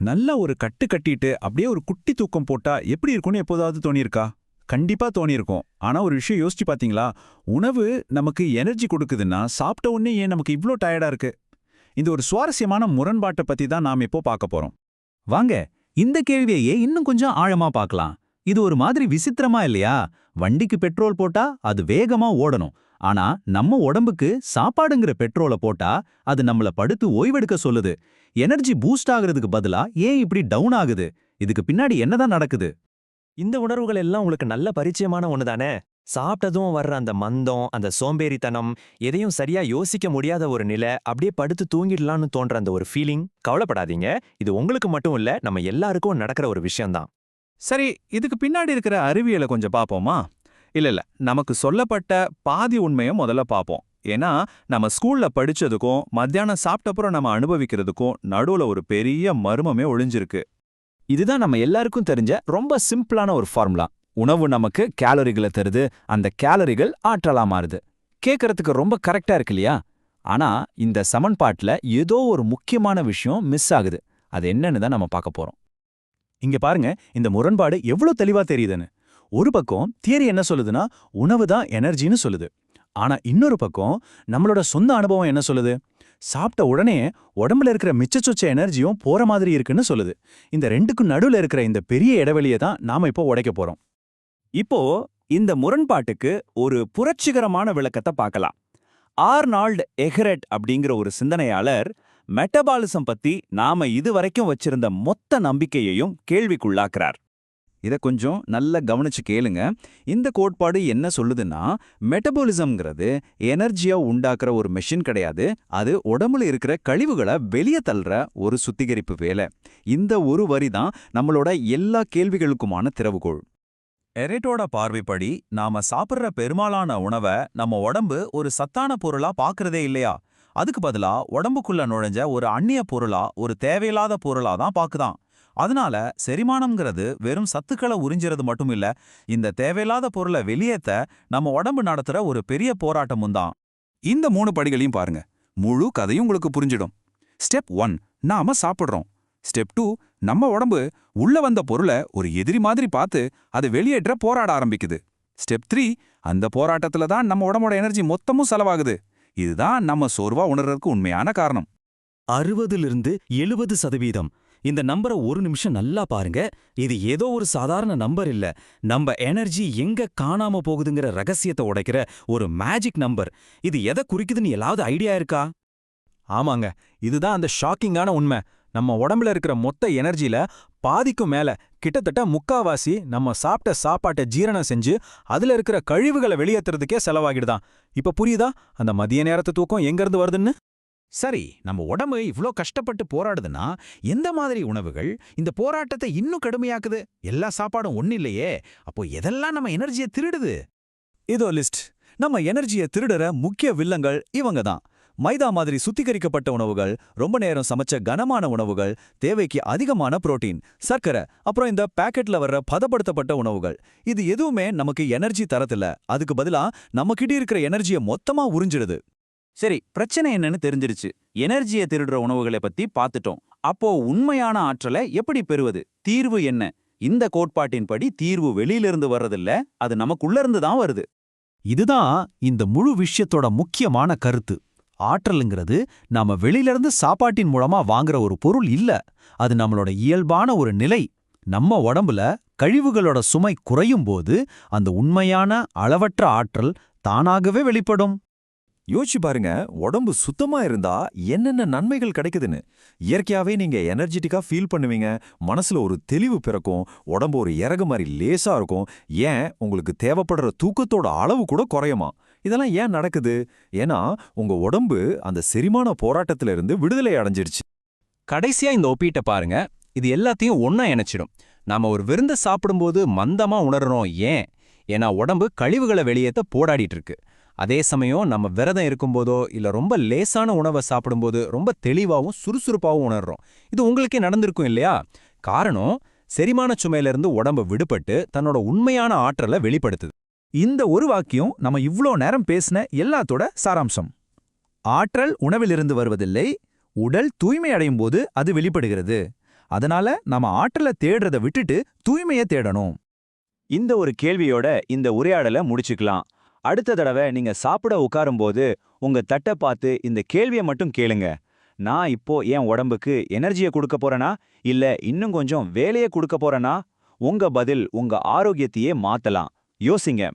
நல்லா ஒரு கட்டு கட்டிட்டு அப்படியே ஒரு குட்டி தூக்கம் போட்டா எப்படி இருக்கும்னு எப்போதாவது தோணியிருக்கா? கண்டிப்பா தோணியிருக்கும். ஆனா ஒரு விஷயம் யோசிச்சு பாத்தீங்களா? உணவு நமக்கு எனர்ஜி கொடுக்குதுன்னா சாப்பிட்ட உடனே ஏன் நமக்கு இவ்ளோ டயர்டா இருக்கு? இந்த ஒரு சுவாரஸ்யமான முரண்பாட்டை பத்தி தான் நாம் இப்போ பார்க்க போறோம். வாங்க இந்த கேள்வியையே இன்னும் கொஞ்சம் ஆழமா பார்க்கலாம். இது ஒரு மாதிரி விசித்திரமா இல்லையா? வண்டிக்கு பெட்ரோல் போட்டா அது வேகமா ஓடணும். ஆனா நம்ம உடம்புக்கு சாப்பாடுங்கிற பெட்ரோலை போட்டா அது நம்மள படுத்து ஓய்வெடுக்க சொல்லுது. எனர்ஜி பூஸ்ட் ஆகுறதுக்கு பதிலா ஏன் இப்படி டவுன் ஆகுது? இதுக்கு பின்னாடி என்னதான் நடக்குது? இந்த உணர்வுகள் எல்லாம் உங்களுக்கு நல்ல பரிச்சயமான ஒண்ணு தானே சாப்பிட்டதும் வர்ற அந்த மந்தம் அந்த சோம்பேறித்தனம் எதையும் சரியா யோசிக்க முடியாத ஒரு நிலை அப்படியே படுத்து தூங்கிடலாம்னு தோன்ற அந்த ஒரு ஃபீலிங் கவலைப்படாதீங்க. இது உங்களுக்கு மட்டும் இல்ல நம்ம எல்லாருக்கும் நடக்கிற ஒரு விஷயம்தான். சரி இதுக்கு பின்னாடி இருக்கிற அறிவியலை கொஞ்சம் பாப்போமா இல்ல இல்ல. நமக்கு சொல்லப்பட்ட பாதி உண்மையை முதல்ல பார்ப்போம். ஏன்னா நம்ம ஸ்கூல்ல படிச்சதுக்கும் மத்தியானம் சாப்பிட்டப்புறம் நம்ம அனுபவிக்கிறதுக்கும் நடுவுல ஒரு பெரிய மர்மமே ஒளிஞ்சிருக்கு. இதுதான் நம்ம எல்லாருக்கும் தெரிஞ்ச ரொம்ப சிம்பிளான ஒரு ஃபார்முலா. உணவு நமக்கு கேலரிகளை தருது அந்த கேலரிகள் ஆற்றலா மாறுது. கேட்கறதுக்கு ரொம்ப கரெக்டா இருக்கு இல்லையா? ஆனா இந்த சமன்பாட்டில் ஏதோ ஒரு முக்கியமான விஷயம் மிஸ் ஆகுது. அது என்னன்னு தான் நம்ம பார்க்க போறோம். இங்க பாருங்க இந்த முரண்பாடு எவ்வளவு தெளிவா தெரியுதுன்னு. ஒரு பக்கம் தியரி என்ன சொல்லுதுன்னா உணவு தான் எனர்ஜின்னு சொல்லுது. ஆனா இன்னொரு பக்கம் நம்மளோட சொந்த அனுபவம் என்ன சொல்லுது? சாப்பிட்ட உடனே உடம்புல இருக்கிற மிச்சச்சொச்ச எனர்ஜியும் போற மாதிரி இருக்குன்னு சொல்லுது. இந்த ரெண்டுக்கும் நடுவுல இருக்கிற இந்த பெரிய இடைவெளியை தான் நாம இப்போ உடைக்க போறோம். இப்போ இந்த முரண்பாட்டுக்கு ஒரு புரட்சிகரமான விளக்கத்தை பார்க்கலாம். ஆர்னால்ட் எஹ்ரெட் அப்படிங்கிற ஒரு சிந்தனையாளர் மெட்டபாலிசம் பத்தி நாம இதுவரைக்கும் வச்சிருந்த மொத்த நம்பிக்கையையும் கேள்விக்குள்ளாக்குறார். இத கொஞ்சம் நல்லா கவனிச்சு கேளுங்க. இந்த கோட்பாடு என்ன சொல்லுதுன்னா மெட்டபாலிசம்ங்கிறது எனர்ஜியா உண்டாக்குற ஒரு மெஷின் கிடையாது. அது உடம்புல இருக்கிற கழிவுகளை வெளியே தள்ளுற ஒரு சுத்திகரிப்பு வேலை. இந்த ஒரு வரி தான் நம்மளோட எல்லா கேள்விகளுக்குமான திறவுகோள். எரேட்டோட பார்வைப்படி நாம சாப்பிடுற பெரும்பாலான உணவை நம்ம உடம்பு ஒரு சத்தான பொருளா பாக்குறதே இல்லையா? அதுக்கு பதிலா உடம்புக்குள்ள நுழைஞ்ச ஒரு அந்நிய பொருளா ஒரு தேவையில்லாத பொருளா தான் பாக்குதான். அதனால செரிமானம்ங்கிறது வெறும் சத்துக்களை உறிஞ்சிறது மட்டும் இல்ல இந்த தேவையில்லாத பொருளை வெளியேத்த நம்ம உடம்பு நடத்துற ஒரு பெரிய போராட்டமும் தான். இந்த மூணு படிகளையும் பாருங்க. முழு கதையும் உங்களுக்கு புரிஞ்சிடும். ஸ்டெப் ஒன் நாம சாப்பிடுறோம். ஸ்டெப் டூ நம்ம உடம்பு உள்ள வந்த பொருளை ஒரு எதிரி மாதிரி பார்த்து அதை வெளியேற்ற போராட ஆரம்பிக்குது. ஸ்டெப் த்ரீ அந்த போராட்டத்துல தான் நம்ம உடம்போட எனர்ஜி மொத்தமும் செலவாகுது. இதுதான் நம்ம சோர்வா உணர்றதுக்கு உண்மையான காரணம். அறுபதிலிருந்து எழுபது சதவீதம். இந்த நம்பரை ஒரு நிமிஷம் நல்லா பாருங்க. இது ஏதோ ஒரு சாதாரண நம்பர் இல்ல. நம்ம எனர்ஜி எங்க காணாம போகுதுங்கிற ரகசியத்தை உடைக்கிற ஒரு மேஜிக் நம்பர். இது எதை குறிக்குதுன்னு ஏதாவது ஐடியா இருக்கா? ஆமாங்க. இதுதான் அந்த ஷாக்கிங்கான உண்மை. நம்ம உடம்புல இருக்கிற மொத்த எனர்ஜில பாதிக்கும் மேல கிட்டத்தட்ட முக்காவாசி நம்ம சாப்பிட்ட சாப்பாட்டை ஜீரணம் செஞ்சு அதுல இருக்கிற கழிவுகளை வெளியேத்துறதுக்கே செலவாகிடுதான். இப்ப புரியுதா? அந்த மதிய நேரத்து தூக்கம் எங்கிருந்து வருதுன்னு? சரி நம்ம உடம்பு இவ்ளோ கஷ்டப்பட்டு போராடுதுன்னா எந்த மாதிரி உணவுகள் இந்த போராட்டத்தை இன்னும் கடுமையாக்குது? எல்லா சாப்பாடும் ஒன்றும் இல்லையே அப்போ எதெல்லாம் நம்ம எனர்ஜியை திருடுது? இதோ லிஸ்ட். நம்ம எனர்ஜியை திருடுற முக்கிய வில்லங்கள் இவங்க தான். மைதா மாதிரி சுத்திகரிக்கப்பட்ட உணவுகள் ரொம்ப நேரம் சமைச்ச கனமான உணவுகள் தேவைக்கு அதிகமான புரோட்டீன் சர்க்கரை அப்புறம் இந்த பாக்கெட்ல வர்ற பதப்படுத்தப்பட்ட உணவுகள். இது எதுவுமே நமக்கு எனர்ஜி தரதில்ல. அதுக்கு பதிலா நம்மகிட்ட இருக்கிற எனர்ஜியை மொத்தமா உறிஞ்சிடுது. சரி பிரச்சனை என்னன்னு தெரிஞ்சிருச்சு. எனர்ஜியை திருடுற உணவுகளை பத்தி பார்த்துட்டோம். அப்போ உண்மையான ஆற்றலை எப்படி பெறுவது? தீர்வு என்ன? இந்த கோட்பாட்டின்படி தீர்வு வெளியிலிருந்து வர்றதில்ல அது நமக்குள்ள இருந்து தான் வருது. இதுதான் இந்த முழு விஷயத்தோட முக்கியமான கருத்து. ஆற்றலுங்கிறது நாம வெளியிலிருந்து சாப்பாட்டின் மூலமா வாங்குற ஒரு பொருள் இல்ல. அது நம்மளோட இயல்பான ஒரு நிலை. நம்ம உடம்புல கழிவுகளோட சுமை குறையும் போது அந்த உண்மையான அளவற்ற ஆற்றல் தானாகவே வெளிப்படும். யோசிச்சு பாருங்க உடம்பு சுத்தமா இருந்தா என்னென்ன நன்மைகள் கிடைக்குதுன்னு. இயற்கையாவே நீங்க எனர்ஜெட்டிக்கா ஃபீல் பண்ணுவீங்க. மனசுல ஒரு தெளிவு பிறக்கும். உடம்பு ஒரு இறகு மாதிரி லேசா இருக்கும். ஏன்? உங்களுக்கு தேவைப்படுற தூக்கத்தோட அளவு கூட குறையுமா? இதெல்லாம் ஏன் நடக்குது? ஏன்னா உங்க உடம்பு அந்த செரிமான போராட்டத்தில இருந்து விடுதலை அடைஞ்சிருச்சு கடைசியா இந்த ஒப்பீட்டை பாருங்க. இது எல்லாத்தையும் ஒன்னா இணைச்சிடும். நாம ஒரு விருந்த சாப்பிடும்போது மந்தமா உணர்றோம். ஏன்? ஏன்னா உடம்பு கழிவுகளை வெளியேத்த போராடிட்டு இருக்கு. அதே சமயம் நம்ம விரதம் இருக்கும்போதோ இல்ல ரொம்ப லேசான உணவை சாப்பிடும்போது ரொம்ப தெளிவாவும் சுறுசுறுப்பாவும் உணர்றோம். இது உங்களுக்கே நடந்திருக்கும் இல்லையா? காரணம் செரிமான சுமையிலிருந்து உடம்பு விடுபட்டு தன்னோட உண்மையான ஆற்றலை வெளிப்படுத்துது. இந்த ஒரு வாக்கியம் நம்ம இவ்ளோ நேரம் பேசின எல்லாத்தோட சாராம்சம். ஆற்றல் உணவிலிருந்து வருவதில்லை உடல் தூய்மை அடையும் போது அது வெளிப்படுகிறது. அதனால நம்ம ஆற்றலை தேடுறதை விட்டுட்டு தூய்மையை தேடணும். இந்த ஒரு கேள்வியோட இந்த உரையாடலை முடிச்சுக்கலாம். அடுத்த தடவை நீங்க சாப்பிட உட்காரும்போது உங்க தட்டை பார்த்து இந்த கேள்வியை மட்டும் கேளுங்க. நான் இப்போ என் உடம்புக்கு எனர்ஜியை கொடுக்க போறேனா? இல்ல இன்னும் கொஞ்சம் வேலையை கொடுக்க போறேனா? உங்க பதில் உங்க ஆரோக்கியத்தையே மாத்தலாம். யோசிங்க.